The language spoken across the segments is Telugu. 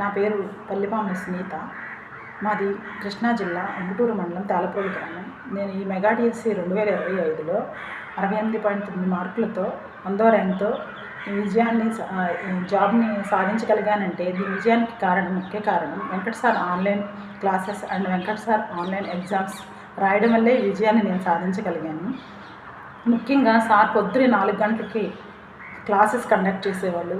నా పేరు పల్లిపాముల సునీత. మాది కృష్ణా జిల్లా అంగుటూరు మండలం తాలపూడి గ్రామం. నేను ఈ మెగా డిఎస్సి రెండు వేల ఇరవై ఐదులో అరవై ఎనిమిది పాయింట్ తొమ్మిది మార్కులతో వందో ర్యాంక్తో ఈ విజయాన్ని జాబ్ని సాధించగలిగానంటే దీని విజయానికి కారణం ముఖ్య కారణం Venkata sir online classes and Venkata sir online exams రాయడం వల్లే ఈ విజయాన్ని నేను సాధించగలిగాను. ముఖ్యంగా సార్ పొద్దున నాలుగు గంటలకి క్లాసెస్ కండక్ట్ చేసేవాళ్ళు.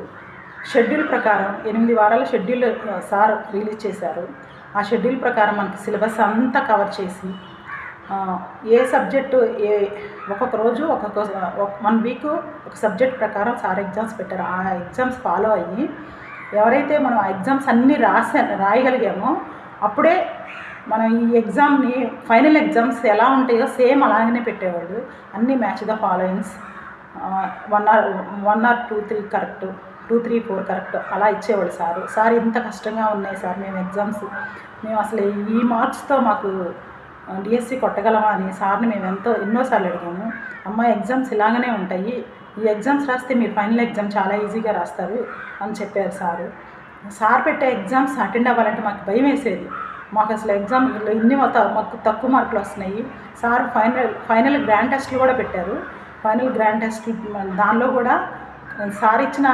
షెడ్యూల్ ప్రకారం ఎనిమిది వారాల షెడ్యూల్ సార్ రిలీజ్ చేశారు. ఆ షెడ్యూల్ ప్రకారం మనకి సిలబస్ అంతా కవర్ చేసి ఏ సబ్జెక్టు ఏ ఒక్కొక్క రోజు ఒక్కొక్క వన్ వీక్ ఒక సబ్జెక్ట్ ప్రకారం సార్ ఎగ్జామ్స్ పెట్టారు. ఆ ఎగ్జామ్స్ ఫాలో అయ్యి ఎవరైతే మనం ఆ ఎగ్జామ్స్ అన్నీ రాసా రాయగలిగామో అప్పుడే మనం ఈ ఎగ్జామ్ని ఫైనల్ ఎగ్జామ్స్ ఎలా ఉంటాయో సేమ్ అలాగనే పెట్టేవాళ్ళు. అన్ని match the followings one or one or two three correct. Two three four correct. అలా ఇచ్చేవాడు సార్. సార్ ఇంత కష్టంగా ఉన్నాయి సార్ మేము ఎగ్జామ్స్. మేము అసలు ఈ మార్క్స్తో మాకు డిఎస్సి కొట్టగలమా అని సార్ని మేము ఎంతో ఎన్నోసార్లు అడిగాము. అమ్మ ఎగ్జామ్స్ ఇలాగనే ఉంటాయి. ఈ ఎగ్జామ్స్ రాస్తే మీరు ఫైనల్ ఎగ్జామ్ చాలా ఈజీగా రాస్తారు అని చెప్పారు సారు. సార్ పెట్టే ఎగ్జామ్స్ అటెండ్ అవ్వాలంటే మాకు భయం వేసేది. మాకు అసలు ఎగ్జామ్ ఇన్ని మాకు తక్కువ మార్కులు వస్తున్నాయి. సార్ ఫైనల్ ఫైనల్ గ్రాండ్ టెస్ట్లు కూడా పెట్టారు. ఫైనల్ గ్రాండ్ టెస్ట్ దానిలో కూడా సార్ ఇచ్చిన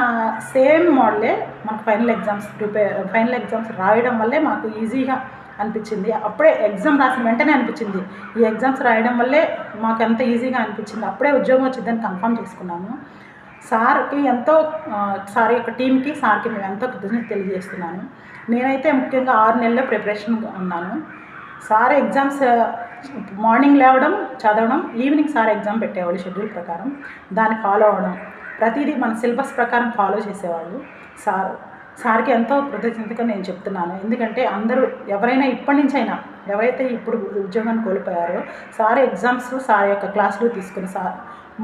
సేమ్ మోడలే మనకు final exams prepare final exams రాయడం వల్లే మాకు ఈజీగా అనిపించింది. అప్పుడే ఎగ్జామ్ రాసిన వెంటనే అనిపించింది. ఈ ఎగ్జామ్స్ రాయడం వల్లే మాకు ఎంత ఈజీగా అనిపించింది. అప్పుడే ఉద్యోగం వచ్చిందని కన్ఫర్మ్ చేసుకున్నాము. సార్కి ఎంతో సార్ యొక్క టీంకి సార్కి మేము ఎంతో కృతజ్ఞత తెలియజేస్తున్నాను. నేనైతే ముఖ్యంగా ఆరు నెలల ప్రిపరేషన్ ఉన్నాను. సార్ ఎగ్జామ్స్ మార్నింగ్ లేవడం చదవడం ఈవినింగ్ సార్ ఎగ్జామ్ పెట్టేవాళ్ళు షెడ్యూల్ ప్రకారం. దాన్ని ఫాలో అవ్వడం ప్రతిదీ మన సిలబస్ ప్రకారం ఫాలో చేసేవాళ్ళు. సార్ సార్కి ఎంతో కృతజ్ఞతగా నేను చెప్తున్నాను. ఎందుకంటే అందరూ ఎవరైనా ఇప్పటి నుంచైనా ఎవరైతే ఇప్పుడు ఉద్యోగాన్ని కోల్పోయారో సార్ ఎగ్జామ్స్ సార్ యొక్క క్లాసులు తీసుకుని సార్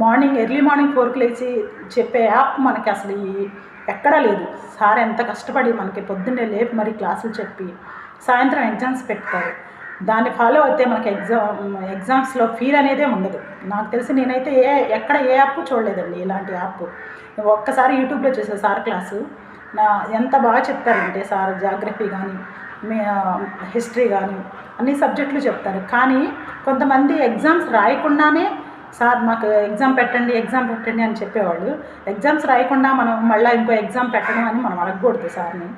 మార్నింగ్ ఎర్లీ మార్నింగ్ ఫోర్కి లేచి చెప్పే యాప్ మనకి అసలు ఎక్కడా లేదు. సార్ ఎంత కష్టపడి మనకి పొద్దున్నే లేపి మరి క్లాసులు చెప్పి సాయంత్రం ఎగ్జామ్స్ పెడతారు. దాన్ని ఫాలో అయితే మనకి ఎగ్జామ్ ఎగ్జామ్స్లో ఫీల్ అనేదే ఉండదు. నాకు తెలిసి నేనైతే ఏ ఎక్కడ ఏ యాప్ చూడలేదండి ఇలాంటి యాప్ ఒక్కసారి యూట్యూబ్లో చూసే సార్ క్లాసు. నా ఎంత బాగా చెప్తారంటే సార్ జాగ్రఫీ కానీ మీ హిస్టరీ కానీ అన్ని సబ్జెక్టులు చెప్తారు. కానీ కొంతమంది ఎగ్జామ్స్ రాయకుండానే సార్ మాకు ఎగ్జామ్ పెట్టండి ఎగ్జామ్ పెట్టండి అని చెప్పేవాళ్ళు. ఎగ్జామ్స్ రాయకుండా మనం మళ్ళీ ఇంకో ఎగ్జామ్ పెట్టడం అని మనం అడగకూడదు సార్ని.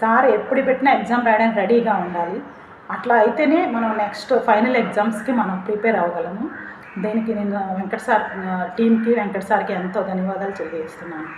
సార్ ఎప్పుడు పెట్టినా ఎగ్జామ్ రాయడానికి రెడీగా ఉండాలి. అట్లా అయితేనే మనం నెక్స్ట్ ఫైనల్ ఎగ్జామ్స్కి మనం ప్రిపేర్ అవ్వగలము. దీనికి నేను వెంకట సార్ టీంకి వెంకట సార్కి ఎంతో ధన్యవాదాలు తెలియజేస్తున్నాను.